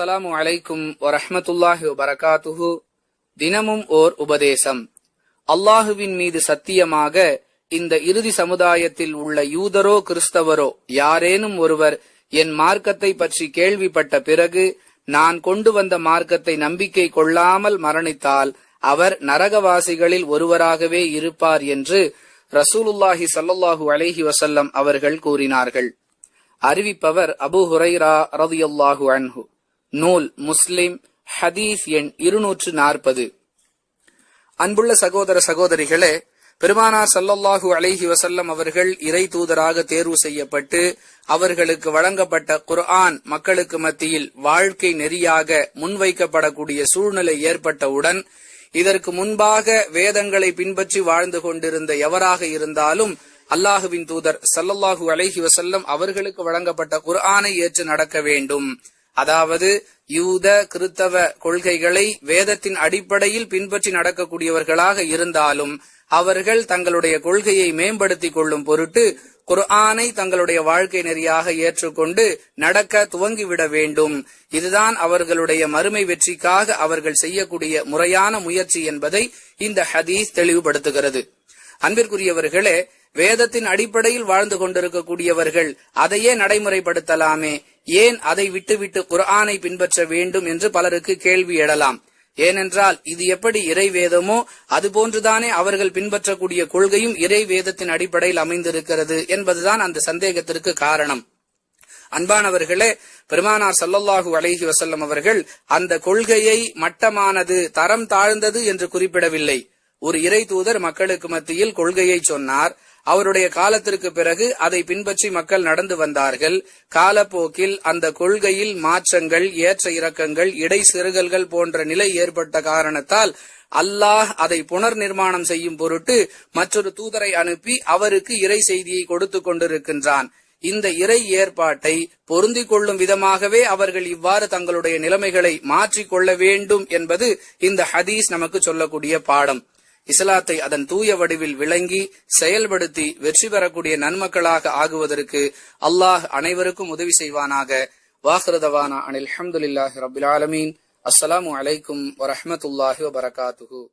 அஸ்ஸலாமு அலைக்கும் வரஹமத்துல்லாஹி வபரகாத்துஹு தினமும் ஓர் உபதேசம். அல்லாஹுவின் மீது சத்தியமாக இந்த இறுதி சமுதாயத்தில் உள்ள யூதரோ கிறிஸ்தவரோ யாரேனும் ஒருவர் என் மார்க்கத்தை பற்றி கேள்விப்பட்ட பிறகு நான் கொண்டு வந்த மார்க்கத்தை நம்பிக்கை கொள்ளாமல் மரணித்தால் அவர் நரகவாசிகளில் ஒருவராகவே இருப்பார் என்று ரசூலுல்லாஹி சல்லாஹூ அலஹி வசல்லம் அவர்கள் கூறினார்கள். அறிவிப்பவர் அபு ஹுரைரா ரதியுல்லாஹு அன்ஹு. நூல் முஸ்லிம் ஹதீஸ் எண் இருநூற்று நாற்பது அன்புள்ள சகோதர சகோதரிகளே பெருமானார் சல்லல்லாஹு அலைஹி வசல்லம் அவர்கள் இறை தூதராக தேர்வு செய்யப்பட்டு அவர்களுக்கு வழங்கப்பட்ட குர்ஆன் மக்களுக்கு மத்தியில் வாழ்க்கை நெறியாக முன்வைக்கப்படக்கூடிய சூழ்நிலை ஏற்பட்டவுடன் இதற்கு முன்பாக வேதங்களை பின்பற்றி வாழ்ந்து கொண்டிருந்த எவராக இருந்தாலும் அல்லாஹுவின் தூதர் சல்லல்லாஹு அலைஹி வசல்லம் அவர்களுக்கு வழங்கப்பட்ட குர்ஆனை ஏற்று நடக்க வேண்டும். அதாவது யூத கிறித்தவ கொள்கைகளை வேதத்தின் அடிப்படையில் பின்பற்றி நடக்கக்கூடியவர்களாக இருந்தாலும் அவர்கள் தங்களுடைய கொள்கையை மேம்படுத்திக் கொள்ளும் பொருட்டு குர்ஆனை தங்களுடைய வாழ்க்கை நெறியாக ஏற்றுக்கொண்டு நடக்க துவங்கிவிட வேண்டும். இதுதான் அவர்களுடைய மறுமை வெற்றிக்காக அவர்கள் செய்யக்கூடிய முறையான முயற்சி என்பதை இந்த ஹதீஸ் தெளிவுபடுத்துகிறது. அன்பிற்குரியவர்களே வேதத்தின் அடிப்படையில் வாழ்ந்து கொண்டிருக்கக்கூடியவர்கள் அதையே நடைமுறைப்படுத்தலாமே. ஏன் அதை விட்டுவிட்டு குர்ஆனை பின்பற்ற வேண்டும் என்று பலருக்கு கேள்வி எழலாம். ஏனென்றால் இது எப்படி இறை வேதமோ அதுபோன்றுதானே அவர்கள் பின்பற்றக்கூடிய கொள்கையும் இறை வேதத்தின் அடிப்படையில் அமைந்திருக்கிறது என்பதுதான் அந்த சந்தேகத்திற்கு காரணம். அன்பானவர்களே பெருமானார் சல்லல்லாஹூ அலஹி வசல்லம் அவர்கள் அந்த கொள்கையை மட்டமானது தரம் தாழ்ந்தது என்று குறிப்பிடவில்லை. ஒரு இறை தூதர் மக்களுக்கு மத்தியில் கொள்கையை சொன்னார் அவருடைய காலத்திற்கு பிறகு அதை பின்பற்றி மக்கள் நடந்து வந்தார்கள். காலப்போக்கில் அந்த கொள்கையில் மாற்றங்கள் ஏற்ற இறக்கங்கள் இடை சிறுகல்கள் போன்ற நிலை ஏற்பட்ட காரணத்தால் அல்லாஹ் அதை புனர் நிர்மாணம் செய்யும் பொருட்டு மற்றொரு தூதரை அனுப்பி அவருக்கு இறை செய்தியை கொடுத்து கொண்டிருக்கின்றான். இந்த இறை ஏற்பாட்டை பொருந்திக் கொள்ளும் விதமாகவே அவர்கள் இவ்வாறு தங்களுடைய நிலைமைகளை மாற்றிக்கொள்ள வேண்டும் என்பது இந்த ஹதீஸ் நமக்கு சொல்லக்கூடிய பாடம். இஸ்லாத்தை அதன் தூய வடிவில் விளங்கி செயல்படுத்தி வெற்றி பெறக்கூடிய நன்மக்களாக ஆகுவதற்கு அல்லாஹ் அனைவருக்கும் உதவி செய்வானாக. வாஹ்ரதவானா அனில் அஹமதுல்லாஹி ரபுல் ஆலமீன். அஸ்ஸலாமு அலைக்கும் வரஹமத்துல்லாஹி வபரகாத்துஹூ.